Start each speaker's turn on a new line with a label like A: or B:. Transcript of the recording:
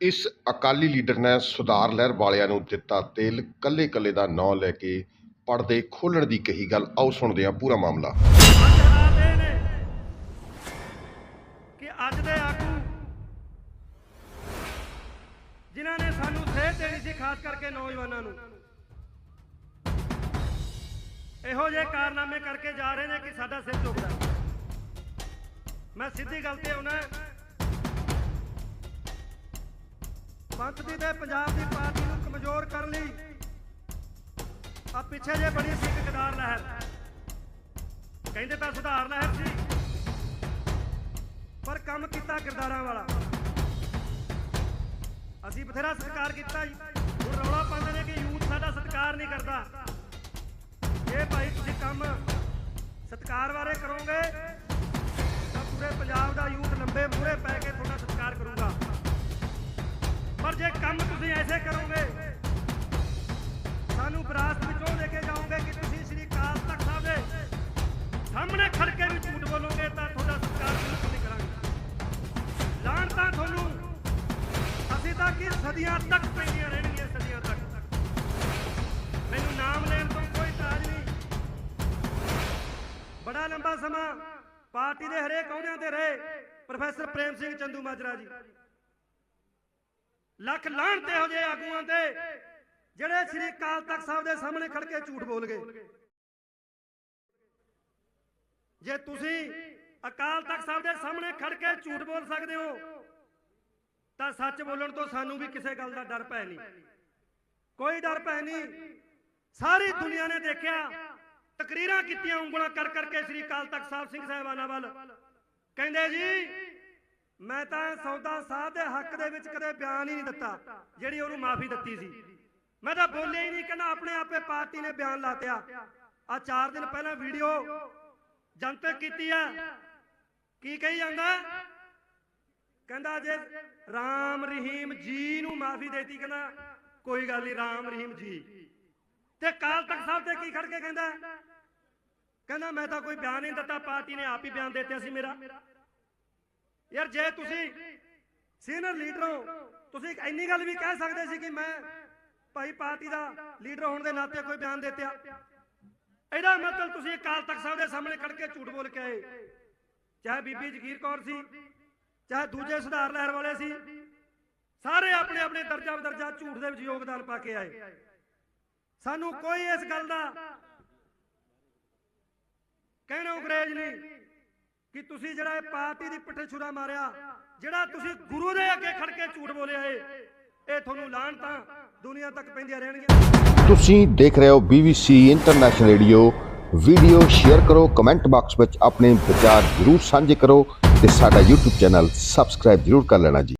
A: ਇਸ ਅਕਾਲੀ ਲੀਡਰ ਨੇ ਸੁਧਾਰ ਲਹਿਰ ਵਾਲਿਆਂ ਨੂੰ ਦਿੱਤਾ ਤੇਲ ਕੱਲੇ ਕੱਲੇ ਦਾ ਨਾਂ ਲੈ ਕੇ ਪੜਦੇ ਖੋਲਣ ਦੀ ਕਹੀ ਗੱਲ। ਆਓ ਸੁਣਦੇ ਹਾਂ ਪੂਰਾ ਮਾਮਲਾ।
B: ਨੇ ਕਿ ਅੱਜ ਦੇ ਆਗੂ ਜਿਨ੍ਹਾਂ ਨੇ ਸਾਨੂੰ ਸੇਧ ਦੇਣੀ ਸੀ, ਖਾਸ ਕਰਕੇ ਨੌਜਵਾਨਾਂ ਨੂੰ। ਇਹੋ ਜਿਹੇ ਕਾਰਨਾਮੇ ਕਰਕੇ ਜਾ ਰਹੇ ਨੇ ਕਿ ਸਾਡਾ ਸਿਰ ਝੁਕਦਾ। ਮੈਂ ਸਿੱਧੀ ਗੱਲ ਤੇ ਆਉਣਾ। ਪੰਥ ਦੀ ਤੇ ਪੰਜਾਬ ਦੀ ਪਾਰਟੀ ਨੂੰ ਕਮਜ਼ੋਰ ਕਰਨ ਲਈ ਆ ਪਿੱਛੇ ਜੇ ਬੜੀ ਸੀ ਇੱਕ ਲਹਿਰ। ਕਹਿੰਦੇ ਤਾਂ ਸੁਧਾਰ ਲਹਿਰ ਸੀ, ਪਰ ਕੰਮ ਕੀਤਾ ਕਿਰਦਾਰਾਂ ਵਾਲਾ। ਅਸੀਂ ਬਥੇਰਾ ਸਤਿਕਾਰ ਕੀਤਾ ਜੀ। ਹੁਣ ਰੌਲਾ ਪਾਉਂਦੇ ਨੇ ਕਿ ਯੂਥ ਸਾਡਾ ਸਤਿਕਾਰ ਨਹੀਂ ਕਰਦਾ। ਇਹ ਭਾਈ ਤੁਸੀਂ ਕੰਮ ਸਤਿਕਾਰ ਬਾਰੇ ਕਰੋਗੇ ਤਾਂ ਪੂਰੇ ਪੰਜਾਬ ਦਾ ਯੂਥ ਲੰਬੇ ਮੂਹਰੇ ਪੈ ਕੇ ਜੇ ਕੰਮ ਤੁਸੀਂ ਐਸੇ ਕਰੋਗੇ, ਸਾਨੂੰ ਵਿਰਾਸਤ ਵਿੱਚੋਂ ਲੈ ਕੇ ਜਾਓਗੇ ਕਿ ਤੁਸੀਂ ਸ੍ਰੀ ਅਕਾਲ ਤਖਤ ਸਾਹਿਬ ਦੇ ਸਾਹਮਣੇ ਖੜ ਕੇ ਵੀ ਝੂਠ ਬੋਲੋਗੇ, ਤਾਂ ਤੁਹਾਡਾ ਸਤਿਕਾਰ ਬਿਲਕੁਲ ਨਹੀਂ ਕਰਾਂਗੇ। ਲਾਣ ਤਾਂ ਤੁਹਾਨੂੰ, ਅਸੀਂ ਤਾਂ ਕਿ ਸਦੀਆਂ ਤੱਕ ਪੈਂਦੀਆਂ ਰਹਿਣਗੀਆਂ, ਸਦੀਆਂ ਤੱਕ। ਮੈਨੂੰ ਨਾਮ ਲੈਣ ਤੋਂ ਕੋਈ ਤਾਜ ਨਹੀਂ। ਬੜਾ ਲੰਬਾ ਸਮਾਂ ਪਾਰਟੀ ਦੇ ਹਰੇਕ ਅਹੁਦਿਆਂ ਤੇ ਰਹੇ ਪ੍ਰੋਫੈਸਰ ਪ੍ਰੇਮ ਸਿੰਘ ਚੰਦੂ ਮਾਜਰਾ ਜੀ। ਲੱਖ ਲਾਹਣ ਤੇ ਹੋ ਜੇ ਆਗੂਆਂ ਤੇ, ਜਿਹੜੇ ਸ੍ਰੀ ਅਕਾਲ ਤਖਤ ਸਾਹਿਬ ਦੇ ਸਾਹਮਣੇ ਖੜ ਕੇ ਝੂਠ ਬੋਲ ਗਏ। ਜੇ ਤੁਸੀਂ ਅਕਾਲ ਤਖਤ ਸਾਹਿਬ ਦੇ ਸਾਹਮਣੇ ਖੜ ਕੇ ਝੂਠ ਬੋਲ ਸਕਦੇ ਹੋ, ਤਾਂ ਸੱਚ ਬੋਲਣ ਤੋਂ ਸਾਨੂੰ ਵੀ ਕਿਸੇ ਗੱਲ ਦਾ ਡਰ ਪੈ ਨਹੀਂ। ਕੋਈ ਡਰ ਪੈ ਨਹੀਂ। ਸਾਰੀ ਦੁਨੀਆ ਨੇ ਦੇਖਿਆ, ਤਕਰੀਰਾਂ ਕੀਤੀਆਂ, ਉਂਗਲਾਂ ਕਰ ਕਰਕੇ ਸ੍ਰੀ ਅਕਾਲ ਤਖਤ ਸਾਹਿਬ ਸਿੰਘ ਸਾਹਿਬਾਨਾਂ ਵੱਲ। ਕਹਿੰਦੇ ਜੀ ਮੈਂ ਤਾਂ ਸੌਦਾ ਸਾਹਿਬ ਦੇ ਹੱਕ ਦੇ ਵਿੱਚ ਕਦੇ ਬਿਆਨ ਹੀ ਨਹੀਂ ਦਿੱਤਾ, ਜਿਹੜੀ ਉਹਨੂੰ ਮਾਫੀ ਦਿੱਤੀ ਸੀ। ਮੈਂ ਤਾਂ ਬੋਲਿਆ ਹੀ ਨਹੀਂ, ਕਹਿੰਦਾ ਆਪਣੇ ਆਪੇ ਪਾਰਟੀ ਨੇ ਬਿਆਨ ਲਾਤਿਆ ਆ 4 ਦਿਨ ਪਹਿਲਾਂ ਵੀਡੀਓ ਜਨਤਕ ਕੀਤੀ ਆ। ਕੀ ਕਹੀ ਜਾਂਦਾ? ਕਹਿੰਦਾ ਜੇ ਰਾਮ ਰਹੀਮ ਜੀ ਨੂੰ ਮਾਫੀ ਦੇਤੀ, ਕਹਿੰਦਾ ਕੋਈ ਗੱਲ ਨਹੀਂ, ਰਾਮ ਰਹੀਮ ਜੀ। ਤੇ ਕਾਲ ਤਖਤ ਸਾਹਿਬ ਤੇ ਕੀ ਖੜ ਕੇ ਕਹਿੰਦਾ? ਕਹਿੰਦਾ ਮੈਂ ਤਾਂ ਕੋਈ ਬਿਆਨ ਨਹੀਂ ਦਿੱਤਾ, ਪਾਰਟੀ ਨੇ ਆਪ ਹੀ ਬਿਆਨ ਦੇ ਦਿੱਤਾ ਸੀ ਮੇਰਾ। ਯਾਰ ਜੇ ਤੁਸੀਂ ਸੀਨੀਅਰ ਲੀਡਰ ਹੋ, ਤੁਸੀਂ ਇੰਨੀ ਗੱਲ ਵੀ ਕਹਿ ਸਕਦੇ ਸੀ ਕਿ ਮੈਂ ਭਾਈ ਪਾਰਟੀ ਦਾ ਲੀਡਰ ਹੋਣ ਦੇ ਨਾਤੇ ਕੋਈ ਬਿਆਨ ਦੇ ਇਹਦਾ ਮਤਲਬ ਤੁਸੀਂ ਅਕਾਲ ਤਖਤ ਸਾਹਿਬ ਦੇ ਸਾਹਮਣੇ ਖੜ ਕੇ ਝੂਠ ਬੋਲ ਕੇ ਆਏ। ਚਾਹੇ ਬੀਬੀ ਜਗੀਰ ਕੌਰ ਸੀ, ਚਾਹੇ ਦੂਜੇ ਸੁਧਾਰ ਲਹਿਰ ਵਾਲੇ ਸੀ, ਸਾਰੇ ਆਪਣੇ ਆਪਣੇ ਦਰਜਾ ਬਦਰਜਾ ਝੂਠ ਦੇ ਵਿੱਚ ਯੋਗਦਾਨ ਪਾ ਕੇ ਆਏ। ਸਾਨੂੰ ਕੋਈ ਇਸ ਗੱਲ ਦਾ ਕਹਿਣਾ ਅੰਗਰੇਜ਼ ਨਹੀਂ। ਕਿ ਤੁਸੀਂ ਜਿਹੜਾ ਇਹ ਪਾਰਟੀ ਦੀ ਪਿੱਠੇ ਛੁਰਾ ਮਾਰਿਆ, ਜਿਹੜਾ ਤੁਸੀਂ ਗੁਰੂ ਦੇ ਅੱਗੇ ਖੜ ਕੇ ਝੂਠ ਬੋਲਿਆ ਏ, ਇਹ ਤੁਹਾਨੂੰ ਲਾਣ ਦੁਨੀਆ ਤੱਕ ਪੈਂਦੀਆਂ ਰਹਿਣਗੀਆਂ।
A: ਤੁਸੀਂ ਦੇਖ ਰਹੇ ਹੋ BBC international radio video share ਕਰੋ, ਕਮੈਂਟ ਬਾਕਸ ਵਿੱਚ ਆਪਣੇ ਵਿਚਾਰ ਜ਼ਰੂਰ ਸਾਂਝੇ ਕਰੋ ਤੇ ਸਾਡਾ YouTube ਚੈਨਲ ਸਬਸਕ੍ਰਾਈਬ ਜ਼ਰੂਰ ਕਰ ਲੈਣਾ ਜੀ।